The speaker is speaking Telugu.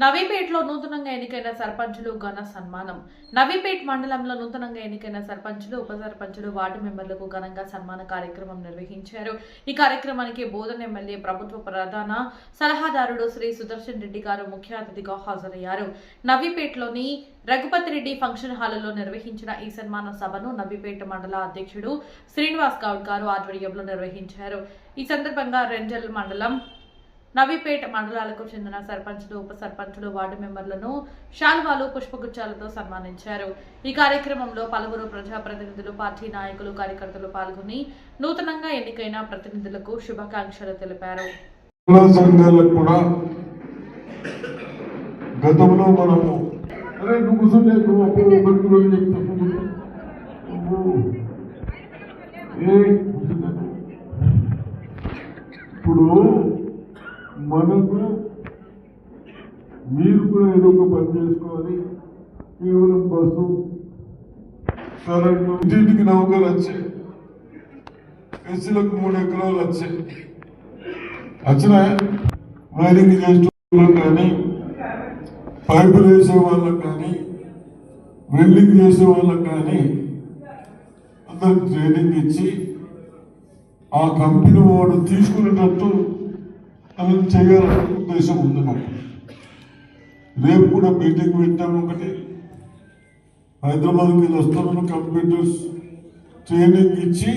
నవీపేటలో నూతనంగా ఎన్నికైన సర్పంచులు ఘన సన్మానం. నవీపేట్ మండలంలో నూతనంగా ఎన్నికైన సర్పంచులు ఉప సర్పంచులు వార్డు మెంబర్లకు ఘనంగా సన్మాన కార్యక్రమం నిర్వహించారు. ఈ కార్యక్రమానికి బోధన ఎమ్మెల్యే ప్రభుత్వ ప్రధాన సలహాదారుడు శ్రీ సుదర్శన్ రెడ్డి గారు ముఖ్య అతిథిగా హాజరయ్యారు. నవీపేటలోని రఘుపతి రెడ్డి ఫంక్షన్ హాల్లో నిర్వహించిన ఈ సన్మాన సభను నవీపేట మండల అధ్యక్షుడు శ్రీనివాస్ గౌడ్ గారు ఆధ్వర్యంలో నిర్వహించారు. ఈ సందర్భంగా రెంజల్ మండలం నవీపేట మండలాలకు చెందిన సర్పంచులు ఉప సర్పంచులు వార్డు మెంబర్లను శాల్వాలు పుష్పగుచ్చాలతో సన్మానించారు. ఈ కార్యక్రమంలో పలువురు ప్రజాప్రతినిధులు పార్టీ నాయకులు కార్యకర్తలు పాల్గొని నూతనంగా ఎన్నికైన ప్రతినిధులకు శుభాకాంక్షలు తెలిపారు. గతంలో మనము అరే నువ్వు కూర్చుంటే నువ్వు అప్పుడు ఇప్పుడు మనకు మీరు కూడా ఏదో ఒక పని చేసుకోవాలి. కేవలం బస్సు కరెంటు ఇంటికి నౌకలు వచ్చాయి. ఎస్సీలకు మూడు ఎకరాలు వచ్చాయి. వచ్చిన వైరింగ్ చేసే వాళ్ళకి కానీ పైపులు వేసే వాళ్ళకి కానీ వెల్డింగ్ చేసే వాళ్ళకి కానీ అందరికి ట్రైనింగ్ ఇచ్చి ఆ కంపెనీ వాడు తీసుకునేటట్టు అవి చేయాలనే ఉద్దేశం ఉంది మాకు రేపు కూడా మీటింగ్ పెట్టాము ఒకటి. హైదరాబాద్కి వస్తున్నాను కంప్యూటర్స్ ట్రైనింగ్ ఇచ్చి